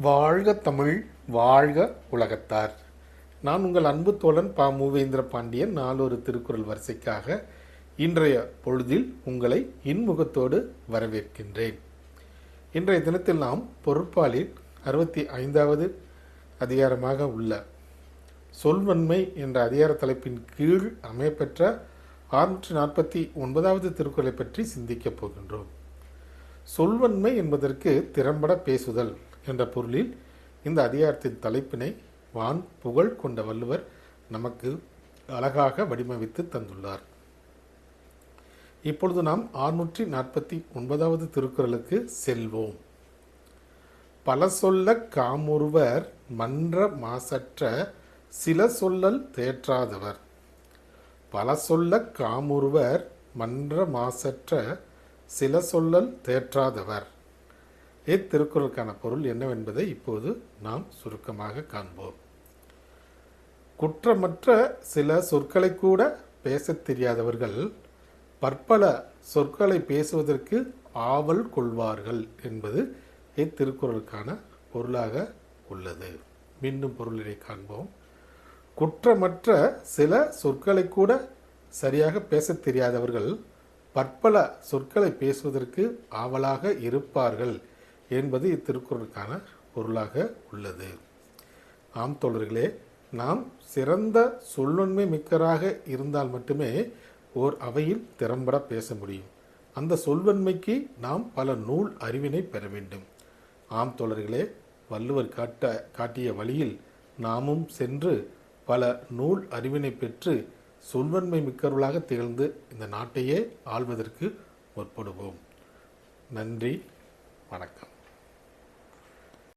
வாழ்க தமிழ் வாழ்க உலகத்தார். நான் உங்கள் அன்பு தோழன் பா. மூவேந்திர பாண்டியன். நாலொரு திருக்குறள் வரிசைக்காக இன்றைய பொழுதில் உங்களை இன்முகத்தோடு வரவேற்கின்றேன். இன்றைய தினத்தில் நாம் பொருட்பாலில் அறுபத்தி ஐந்தாவது அதிகாரமாக உள்ள சொல்வன்மை என்ற அதிகார தலைப்பின் கீழ் அமையப்பெற்ற அறுநூற்றி நாற்பத்தி ஒன்பதாவது திருக்குறளை பற்றி சிந்திக்கப் போகின்றோம். சொல்வன்மை என்பதற்கு திறம்பட பேசுதல் என்ற பொருளில் இந்த அதிகாரத்தின் தலைப்பினை வான் புகழ் கொண்ட வள்ளுவர் நமக்கு அழகாக வடிவமைத்து தந்துள்ளார். இப்பொழுது நாம் ஆறுநூற்றி நாற்பத்தி ஒன்பதாவது திருக்குறளுக்கு செல்வோம். பல சொல்ல காமொருவர் மன்ற மாசற்ற சில சொல்லல் தேற்றாதவர். பல சொல்ல காமுறுவர் மன்ற மாசற்ற சில சொல்லல் தேற்றாதவர். இத்திருக்குறளுக்கான பொருள் என்னவென்பதை இப்போது நாம் சுருக்கமாக காண்போம். குற்றமற்ற சில சொற்களை கூட பேசத் தெரியாதவர்கள் பற்பல சொற்களை பேசுவதற்கு ஆவல் கொள்வார்கள் என்பது இத்திருக்குறளுக்கான பொருளாக உள்ளது. மீண்டும் பொருளினை காண்போம். குற்றமற்ற சில சொற்களை கூட சரியாக பேசத் தெரியாதவர்கள் பற்பல சொற்களை பேசுவதற்கு ஆவலாக இருப்பார்கள் என்பது இத்திருக்குறளுக்கான பொருளாக உள்ளது. ஆம் தோழர்களே நாம் சிறந்த சொல்லுண்மை மிக்கராக இருந்தால் மட்டுமே ஓர் அவையில் திறம்பட பேச முடியும். அந்த சொல்வன்மைக்கு நாம் பல நூல் அறிவினை பெற வேண்டும். ஆம் தோழர்களே வள்ளுவர் காட்ட காட்டிய வழியில் நாமும் சென்று பல நூல் அறிவினை பெற்று சொல்வன்மை மிக்கவர்களாக திகழ்ந்து இந்த நாட்டையே ஆள்வதற்கு முற்படுவோம். நன்றி. வணக்கம்.